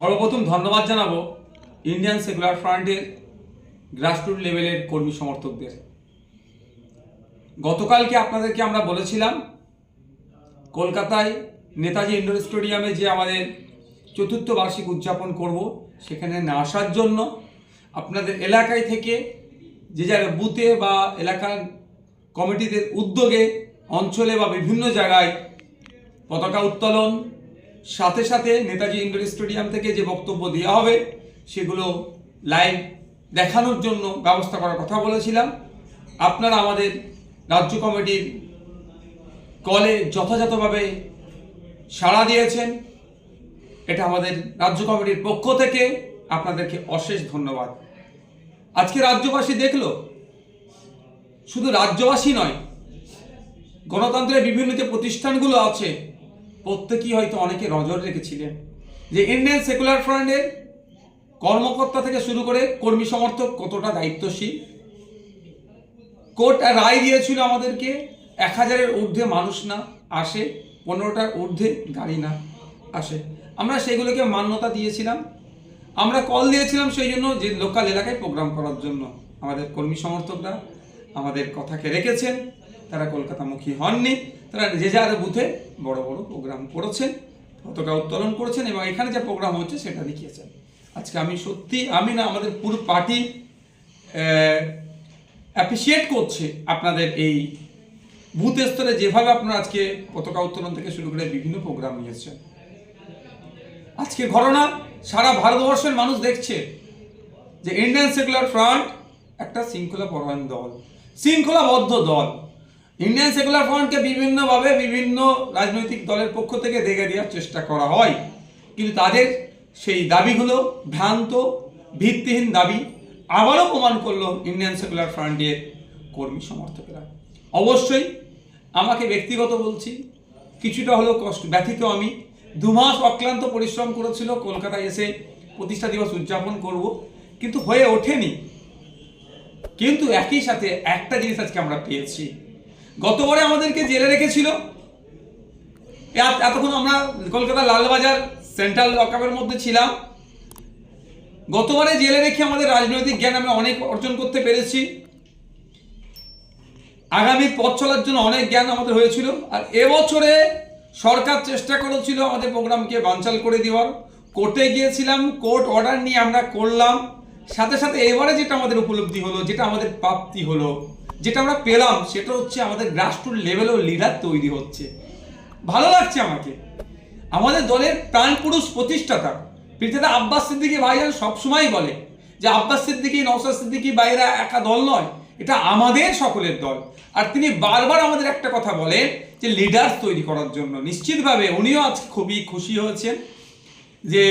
সর্বপ্রথম ধন্যবাদ জানাব ইন্ডিয়ান সেকুলার ফ্রন্টের গ্রাসরুট লেভেলের কর্মী সমর্থকদের। গতকালকে আপনাদেরকে আমরা বলেছিলাম, কলকাতায় নেতাজি ইন্ডোর স্টেডিয়ামে যে আমাদের চতুর্থ বার্ষিক উদযাপন করব, সেখানে না আসার জন্য আপনাদের এলাকায় থেকে যে যার বুথে বা এলাকার কমিটিদের উদ্যোগে অঞ্চলে বা বিভিন্ন জায়গায় পতাকা উত্তোলন সাথে সাথে নেতাজি ইন্ডোর স্টেডিয়াম থেকে যে বক্তব্য দেওয়া হবে, সেগুলো লাইভ দেখানোর জন্য ব্যবস্থা করার কথা বলেছিলাম। আপনারা আমাদের রাজ্য কমিটির কলে যথাযথভাবে সাড়া দিয়েছেন। এটা আমাদের রাজ্য কমিটির পক্ষ থেকে আপনাদেরকে অশেষ ধন্যবাদ। আজকে রাজ্যবাসী দেখল, শুধু রাজ্যবাসী নয়, গণতন্ত্রের বিভিন্ন যে প্রতিষ্ঠানগুলো আছে প্রত্যেকেই হয়তো অনেকে নজর রেখেছিলেন যে ইন্ডিয়ান সেকুলার ফ্রন্টের কর্মকর্তা থেকে শুরু করে কর্মী সমর্থক কতটা দায়িত্বশীল? কোর্ট রায় দিয়েছিল আমাদেরকে, এক হাজারের ঊর্ধ্বে মানুষ না আসে, পনেরোটার ঊর্ধ্বে গাড়ি না আসে। আমরা সেগুলোকে মান্যতা দিয়েছিলাম। আমরা কল দিয়েছিলাম সেই জন্য যে লোকাল এলাকায় প্রোগ্রাম করার জন্য। আমাদের কর্মী সমর্থকরা আমাদের কথাকে রেখেছেন। তারা কলকাতামুখী হননি। তারা যে যার বুথে বড় বড় প্রোগ্রাম করেছেন, পতাকা উত্তোলন করেছেন এবং এখানে যে প্রোগ্রাম হচ্ছে সেটা দেখিয়েছেন। আজকে আমি সত্যি, আমি না আমাদের পুরো পার্টি অ্যাপ্রিসিয়েট করছে আপনাদের এই বুথ স্তরে যেভাবে আপনারা আজকে পতাকা উত্তোলন থেকে শুরু করে বিভিন্ন প্রোগ্রাম নিয়েছেন। আজকে ঘটনা, সারা ভারতবর্ষের মানুষ দেখছে যে ইন্ডিয়ান সেকুলার ফ্রন্ট একটা শৃঙ্খলা পরায়ণ দল, শৃঙ্খলাবদ্ধ দল। ইন্ডিয়ান সেকুলার ফ্রন্টকে বিভিন্নভাবে বিভিন্ন রাজনৈতিক দলের পক্ষ থেকে দেখে দেওয়ার চেষ্টা করা হয়। কিন্তু তাদের সেই দাবিগুলো ভ্রান্ত, ভিত্তিহীন দাবি আবারও প্রমাণ করল ইন্ডিয়ান সেকুলার ফ্রন্টের কর্মী সমর্থকেরা। অবশ্যই আমাকে ব্যক্তিগত বলছি, কিছুটা হলেও কষ্ট, ব্যথিত আমি। দু মাস অক্লান্ত পরিশ্রম করেছিল, কলকাতায় এসে প্রতিষ্ঠা দিবস উদযাপন করব, কিন্তু হয়ে ওঠেনি। কিন্তু একই সাথে একটা জিনিস আজকে আমরা পেয়েছি। গতবারে আমাদেরকে জেলে রেখেছিল। এত- এতক্ষণ আমরা কলকাতা লালবাজার সেন্ট্রাল লকআপের মধ্যে ছিলাম। গতবারে জেলে রেখে আমাদের রাজনৈতিক জ্ঞান আমরা অনেক অর্জন করতে পেরেছি। আগামী পথ চলার জন্য অনেক জ্ঞান আমাদের হয়েছিল। আর এবছরে সরকার চেষ্টা করেছিল আমাদের প্রোগ্রামকে বানচাল করে দেওয়ার। কোর্টে গিয়েছিলাম, কোর্ট অর্ডার নিয়ে আমরা করলাম। সাথে সাথে এবারে যেটা আমাদের উপলব্ধি হলো, যেটা আমাদের প্রাপ্তি হলো, যেটা আমরা পেলাম, সেটা হচ্ছে আমাদের গ্রাসরুট লেভেলেও লিডার তৈরি হচ্ছে। ভালো লাগছে আমাকে। আমাদের দলের প্রাণপুরুষ প্রতিষ্ঠাতা, পৃথিবীতে আব্বাস সিদ্দিকি ভাইজান সবসময় বলে যে, আব্বাস সিদ্দিকী নওসাদ সিদ্দিকী বাইরা একা দল নয়, এটা আমাদের সকলের দল। আর তিনি বারবার আমাদের একটা কথা বলেন যে লিডার তৈরি করার জন্য। নিশ্চিতভাবে উনিও আজ খুবই খুশি হয়েছেন যে,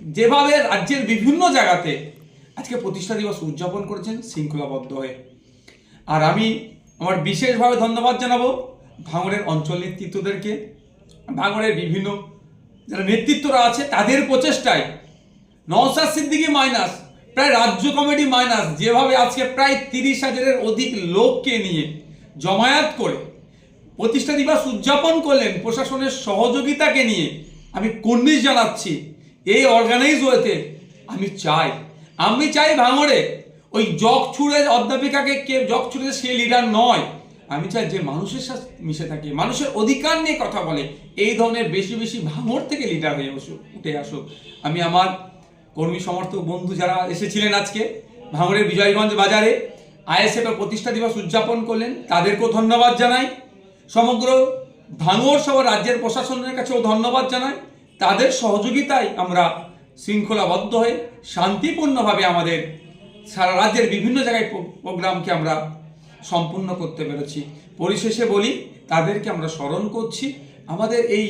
যেভাবে রাজ্যের বিভিন্ন জায়গাতে আজকে প্রতিষ্ঠা দিবস উদযাপন করেছেন শৃঙ্খলাবদ্ধ হয়ে। আর আমি আমার বিশেষভাবে ধন্যবাদ জানাব ভাঙড়ের অঞ্চল নেতৃত্বদেরকে। ভাঙড়ের বিভিন্ন যারা নেতৃত্বরা আছে, তাদের প্রচেষ্টায় নওসাদ সিদ্দিকি মাইনাস, প্রায় রাজ্য কমিটি মাইনাস, যেভাবে আজকে প্রায় তিরিশ হাজারের অধিক লোককে নিয়ে জমায়াত করে প্রতিষ্ঠা দিবস উদযাপন করলেন প্রশাসনের সহযোগিতাকে নিয়ে আমি কর্নিশ জানাচ্ছি, এই অর্গানাইজ ওয়েতে আমি চাই। আমি চাই ভাঙড়ে। ওই জগ ছুড়ে অধ্যাপিকাকে কে জগ ছুড়ে সে লিডার নয়। আমি চাই যে মানুষের সাথে মিশে থাকে, মানুষের অধিকার নিয়ে কথা বলে, এই ধরনের বেশি বেশি ভাঙড় থেকে লিডার হয়ে আসুক উঠে আসুক। আমি আমার কর্মী, সমর্থক, বন্ধু যারা এসেছিলেন আজকে ভাঙড়ের বিজয়গঞ্জ বাজারে, আইএসএফ প্রতিষ্ঠা দিবস উদযাপন করলেন, তাদেরকেও ধন্যবাদ জানাই। সমগ্র ভাঙড় সহ রাজ্যের প্রশাসনের কাছেও ধন্যবাদ জানাই। তাদের সহযোগিতায় আমরা শৃঙ্খলাবদ্ধ হয়ে শান্তিপূর্ণভাবে আমাদের সারা রাজ্যের বিভিন্ন জায়গায় প্রোগ্রামকে আমরা সম্পূর্ণ করতে পেরেছি। পরিশেষে বলি, তাদেরকে আমরা স্মরণ করছি। আমাদের এই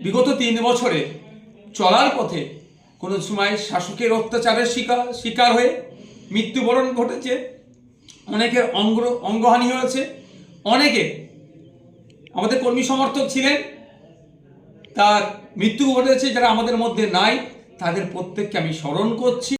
বিগত তিন বছরে চলার পথে কোনো সময় শাসকের অত্যাচারের শিকার শিকার হয়ে মৃত্যুবরণ ঘটেছে। অনেকের অঙ্গ, অঙ্গহানি হয়েছে। অনেকে আমাদের কর্মী সমর্থক ছিলেন। তার মৃত্যু ঘটেছে যারা আমাদের মধ্যে নাই তাদের প্রত্যেককে আমি স্মরণ করছি।